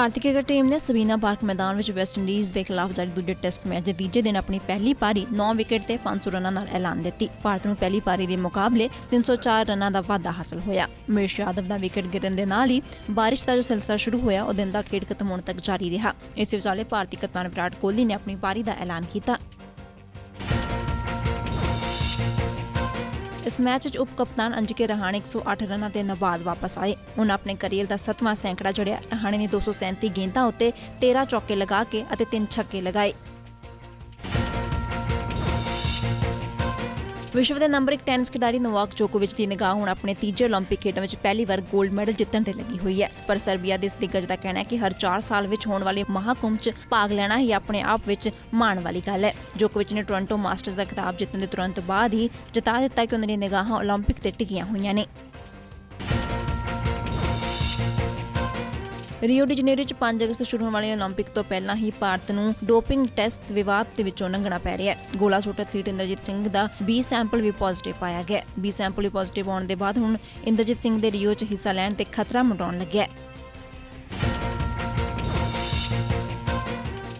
ਭਾਰਤੀ cricket team ਨੇ Sabina park ਮੈਦਾਨ ਵਿੱਚ ਵੈਸਟ ਇੰਡੀਜ਼ ਦੇ ਖਿਲਾਫ ਜਾਰੀ ਦੂਜੇ ਟੈਸਟ ਮੈਚ ਦੇ ਤੀਜੇ ਦਿਨ ਆਪਣੀ ਪਹਿਲੀ ਪਾਰੀ 9 ਵਿਕਟ ਤੇ 500 ਰਨਾਂ ਨਾਲ ਐਲਾਨ ਦਿੱਤੀ। ਭਾਰਤ ਨੂੰ ਪਹਿਲੀ ਪਾਰੀ ਦੇ ਮੁਕਾਬਲੇ 304 ਰਨਾਂ ਦਾ ਵਾਧਾ ਹਾਸਲ ਹੋਇਆ। ਮਿਰਸ਼ ਯਾਦਵ ਦਾ ਵਿਕਟ ਗਿਰਨ ਦੇ ਨਾਲ ਹੀ ਬਾਰਿਸ਼ ਦਾ ਜੋ ਸਿਲਸਿਲਾ ਸ਼ੁਰੂ ਹੋਇਆ, ਉਹ ਦਿਨ ਦਾ ਖੇਡ ਖਤਮ ਹੋਣ ਤੱਕ ਜਾਰੀ ਰਿਹਾ। ਇਸੇ ਵਿਚਾਲੇ ਭਾਰਤੀ ਕਪਤਾਨ ਵਿਰਾਟ ਕੋਹਲੀ ਨੇ ਆਪਣੀ ਪਾਰੀ ਦਾ ਐਲਾਨ ਕੀਤਾ। ਇਸ ਮੈਚ ਵਿੱਚ ਉਪ ਕਪਤਾਨ ਅੰਜਕੇ ਰਹਾਣੇ 108 ਰਨਾਂ ਤੇ ਨਬਾਦ ਵਾਪਸ ਆਏ। ਉਹਨਾਂ ਆਪਣੇ ਕੈਰੀਅਰ ਦਾ 7ਵਾਂ ਸੈਂਕੜਾ ਜੜਿਆ। ਰਹਾਣੇ ਨੇ 237 ਗੇਂਦਾਂ ਉੱਤੇ 13 ਚੌਕੇ ਲਗਾ ਕੇ ਅਤੇ 3 ਛੱਕੇ ਲਗਾਏ। ਵਿਸ਼ਵ ਦੇ ਨੰਬਰ 1 ਟੈਨਿਸ ਖਿਡਾਰੀ ਨੋਵਾਕ ਜੋਕੋਵਿਚ ਦੀ ਨਿਗਾਹ ਹੁਣ ਆਪਣੇ ਤੀਜੇ 올림픽 ਖੇਡਾਂ ਵਿੱਚ ਪਹਿਲੀ ਵਾਰ 골ਡ ਮੈਡਲ ਜਿੱਤਣ ਤੇ ਲੱਗੀ ਹੋਈ ਹੈ। ਪਰ ਸਰਬੀਆ ਦੇ ਇਸ ਦਿੱਗਜ ਦਾ ਕਹਿਣਾ ਹੈ ਕਿ ਹਰ 4 ਸਾਲ ਵਿੱਚ ਹੋਣ ਵਾਲੇ ਮਹਾਕੁੰਭ 'ਚ ਭਾਗ ਲੈਣਾ ਹੀ ਆਪਣੇ ਆਪ ਵਿੱਚ ਮਾਣ ਵਾਲੀ ਗੱਲ ਹੈ। ਜੋਕੋਵਿਚ ਨੇ ਟੋਰਾਂਟੋ ਮਾਸਟਰਸ ਦਾ ਖਿਤਾਬ ਜਿੱਤਣ ਦੇ ਤੁਰੰਤ ਬਾਅਦ ਹੀ ਜਤਾ ਦਿੱਤਾ ਕਿ ਉਹਨਾਂ ਦੀਆਂ ਨਿਗਾਹਾਂ 올림픽 ਤੇ ਟਿਕੀਆਂ ਹੋਈਆਂ ਨੇ। ਰੀਓ ਡੀ ਜਨੇਰੋ ਚ 5 ਅਗਸਤ ਸ਼ੁਰੂ ਹੋਣ ਵਾਲੇ 올림픽 ਤੋਂ ਪਹਿਲਾਂ ਹੀ ਭਾਰਤ ਨੂੰ ਡੋਪਿੰਗ ਟੈਸਟ ਵਿਵਾਦ ਦੇ ਵਿੱਚੋਂ ਲੰਘਣਾ ਪੈ ਰਿਹਾ ਹੈ ਗੋਲਾ ਸ਼ੂਟਰ ਐਥਲੀਟ ਇੰਦਰਜੀਤ ਸਿੰਘ ਦਾ ਬੀ ਸੈਂਪਲ ਵੀ ਪੋਜ਼ਿਟਿਵ ਪਾਇਆ ਗਿਆ ਬੀ ਸੈਂਪਲ ਵੀ ਪੋਜ਼ਿਟਿਵ ਆਉਣ ਦੇ ਬਾਅਦ ਹੁਣ ਇੰਦਰਜੀਤ ਸਿੰਘ ਦੇ ਰੀਓ ਚ ਹਿੱਸਾ ਲੈਣ ਤੇ ਖਤਰਾ ਮੰਡਰਾਉਣ ਲੱਗਿਆ ਹੈ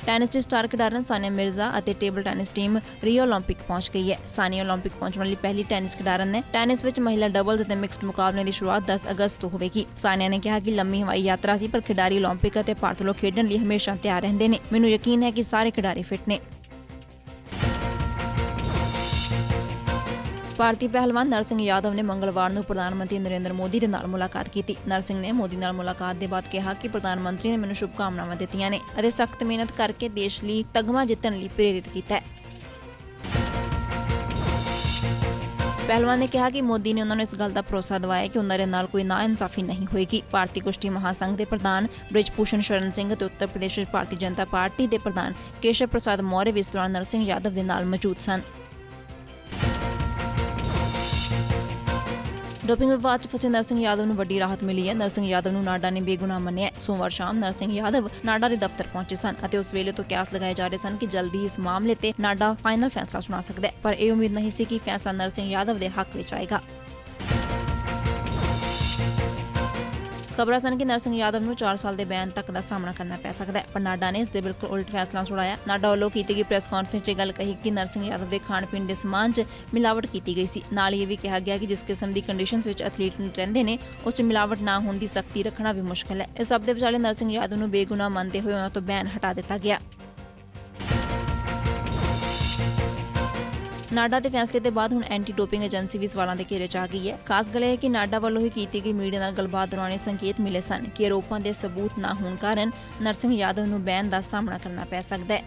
ਟੈਨਿਸ ਦੀ ਸਟਾਰ ਖਿਡਾਰਨ ਸਾਨੀਆ ਮਿਰਜ਼ਾ ਅਤੇ ਟੇਬਲ ਟੈਨਿਸ ਟੀਮ ਰੀਓ 올림픽 ਪਹੁੰਚ ਗਈ ਹੈ ਸਾਨੀਆ 올림픽 ਪਹੁੰਚਣ ਵਾਲੀ ਪਹਿਲੀ ਟੈਨਿਸ ਖਿਡਾਰਨ ਨੇ ਟੈਨਿਸ ਵਿੱਚ ਮਹਿਲਾ ਡਬਲਜ਼ ਅਤੇ ਮਿਕਸਡ ਮੁਕਾਬਲੇ ਦੀ ਸ਼ੁਰੂਆਤ 10 ਅਗਸਤ ਤੋਂ ਹੋਵੇਗੀ ਸਾਨੀਆ ਨੇ ਕਿਹਾ ਕਿ ਲੰਮੀ ਹਵਾਈ ਯਾਤਰਾ ਸੀ ਪਰ ਖਿਡਾਰੀ 올림픽 ਅਤੇ ਭਾਰਤ ਵੱਲੋਂ ਖੇਡਣ ਲਈ ਹਮੇਸ਼ਾ ਤਿਆਰ ਰਹਿੰਦੇ ਨੇ ਮੈਨੂੰ ਯਕੀਨ ਹੈ ਕਿ ਸਾਰੇ ਖਿਡਾਰੀ ਫਿੱਟ ਨੇ ਭਾਰਤੀ ਪਹਿਲਵਾਨ ਨਰਸਿੰਘ ਯਾਦਵ ਨੇ ਮੰਗਲਵਾਰ ਨੂੰ ਪ੍ਰਧਾਨ ਮੰਤਰੀ ਨਰਿੰਦਰ ਮੋਦੀ ਦੇ ਨਾਲ ਮੁਲਾਕਾਤ ਕੀਤੀ। ਨਰਸਿੰਘ ਨੇ ਮੋਦੀ ਨਾਲ ਮੁਲਾਕਾਤ ਦੇ ਬਾਅਦ ਕਿਹਾ ਕਿ ਪ੍ਰਧਾਨ ਮੰਤਰੀ ਨੇ ਮੈਨੂੰ ਸ਼ੁਭਕਾਮਨਾਵਾਂ ਦਿੱਤੀਆਂ ਨੇ ਅਤੇ ਸਖਤ ਮਿਹਨਤ ਕਰਕੇ ਦੇਸ਼ ਲਈ ਤਗਮਾ ਜਿੱਤਣ ਲਈ ਪ੍ਰੇਰਿਤ ਕੀਤਾ ਹੈ। ਪਹਿਲਵਾਨ ਨੇ ਕਿਹਾ ਕਿ ਮੋਦੀ ਨੇ ਉਹਨਾਂ ਨੂੰ ਇਸ ਗੱਲ ਦਾ ਭਰੋਸਾ ਦਿਵਾਇਆ ਕਿ ਉਹਨਾਂ ਦੇ ਨਾਲ ਕੋਈ ਨਾਇਨਸਾਫੀ ਨਹੀਂ ਹੋਏਗੀ। ਭਾਰਤੀ ਕੁਸ਼ਤੀ ਮਹਾਸੰਘ ਦੇ ਪ੍ਰਧਾਨ ਬ੍ਰਿਜ ਸ਼ਰਨ ਸਿੰਘ ਅਤੇ ਉੱਤਰ ਪ੍ਰਦੇਸ਼ ਵਿੱਚ ਭਾਰਤੀ ਜਨਤਾ ਪਾਰਟੀ ਦੇ ਪ੍ਰਧਾਨ ਕੇਸ਼ਵ ਪ੍ਰਸਾਦ ਮੌर्य ਵੀ ਇਸ ਦੌਰਾਨ ਨਰਸਿੰਘ ਯਾਦਵ ਦੇ ਨਾਲ ਮੌਜੂਦ ਸਨ। ਡੋਪਿੰਗ ਵਿਵਾਦ 'ਚ ਫਸੇ ਨਰਸਿੰਘ ਯਾਦਵ ਨੂੰ ਵੱਡੀ ਰਾਹਤ ਮਿਲੀ ਹੈ। ਨਰਸਿੰਘ ਯਾਦਵ ਨੂੰ ਨਾਡਾ ਨੇ ਬੇਗੁਨਾਹ ਮੰਨਿਆ ਸੋਮਵਾਰ ਸ਼ਾਮ ਨਰਸਿੰਘ ਯਾਦਵ ਨਾਡਾ ਦੇ ਦਫ਼ਤਰ ਪਹੁੰਚੇ ਸਨ ਅਤੇ ਉਸ ਵੇਲੇ ਤੋਂ ਕਿਆਸ ਲਗਾਏ ਜਾ ਰਹੇ ਸਨ ਕਿ ਜਲਦੀ ਇਸ ਮਾਮਲੇ ਤੇ ਨਾਡਾ ਫਾਈਨਲ ਫੈਸਲਾ ਸੁਣਾ ਸਕਦਾ ਹੈ। ਪਰ ਇਹ ਉਮੀਦ ਨਹੀਂ ਸੀ ਕਿ ਫੈਸਲਾ ਨਰਸਿੰਘ ਯਾਦਵ ਦੇ ਹੱਕ ਵਿੱਚ ਆਏਗਾ। ਖਬਰਾਂ ਸਨ ਕਿ ਨਰਸਿੰਘ ਯਾਦਵ ਨੂੰ 4 ਸਾਲ ਦੇ ਬੈਨ ਤੱਕ ਦਾ ਸਾਹਮਣਾ ਕਰਨਾ ਪੈ ਸਕਦਾ ਹੈ, ਪਰ ਨਾਡਾ ਨੇ ਇਸ ਦੇ ਬਿਲਕੁਲ ਉਲਟ ਫੈਸਲਾ ਸੁਣਾਇਆ। ਨਾਡਾ ਵੱਲੋਂ ਕੀਤੀ ਗਈ ਪ੍ਰੈਸ ਕਾਨਫਰੰਸ 'ਚ ਗੱਲ ਕਹੀ ਕਿ ਨਰਸਿੰਘ ਯਾਦਵ ਦੇ ਖਾਣ ਪੀਣ ਦੇ ਸਮਾਨ 'ਚ ਮਿਲਾਵਟ ਕੀਤੀ ਗਈ ਸੀ। ਨਾਲ ਇਹ ਵੀ ਕਿਹਾ ਗਿਆ ਕਿ ਜਿਸ ਕਿਸਮ ਦੀ ਕੰਡੀਸ਼ਨਸ ਵਿੱਚ ਐਥਲੀਟ ਰਹਿੰਦੇ ਨੇ, ਉਸ 'ਚ ਮਿਲਾਵਟ ਨਾ ਹੋਣ ਦੀ ਸਖਤੀ ਰੱਖਣਾ ਵੀ ਮੁਸ਼ਕਲ ਹੈ। ਇਸ ਸਭ ਦੇ ਵਿਚਾਲੇ ਨਰਸਿੰਘ ਯਾਦਵ ਨੂੰ ਬੇਗੁਨਾਹ ਮੰਨਦੇ ਹੋਏ ਉਹਨਾਂ ਤੋਂ ਬੈਨ ਹਟਾ ਦਿੱਤਾ ਗਿਆ। ਨਾਡਾ ਦੇ ਫੈਸਲੇ ਦੇ ਬਾਅਦ ਹੁਣ ਐਂਟੀ ਡੋਪਿੰਗ ਏਜੰਸੀ ਵੀ ਸਵਾਲਾਂ ਦੇ ਘੇਰੇ 'ਚ ਆ ਗਈ ਹੈ। ਖਾਸ ਗੱਲ ਇਹ ਹੈ ਕਿ ਨਾਡਾ ਵੱਲੋਂ ਹੀ ਕੀਤੀ ਗਈ ਮੀਡੀਆ ਨਾਲ ਗੱਲਬਾਤ ਦੌਰਾਨ ਇਹ ਸੰਕੇਤ ਮਿਲੇ ਸਨ ਕਿ ਆਰੋਪਾਂ ਦੇ ਸਬੂਤ ਨਾ ਹੋਣ ਕਾਰਨ ਨਰਸਿੰਘ ਯਾਦਵ ਨੂੰ ਬੈਨ ਦਾ ਸਾਹਮਣਾ ਕਰਨਾ ਪੈ ਸਕਦਾ ਹੈ।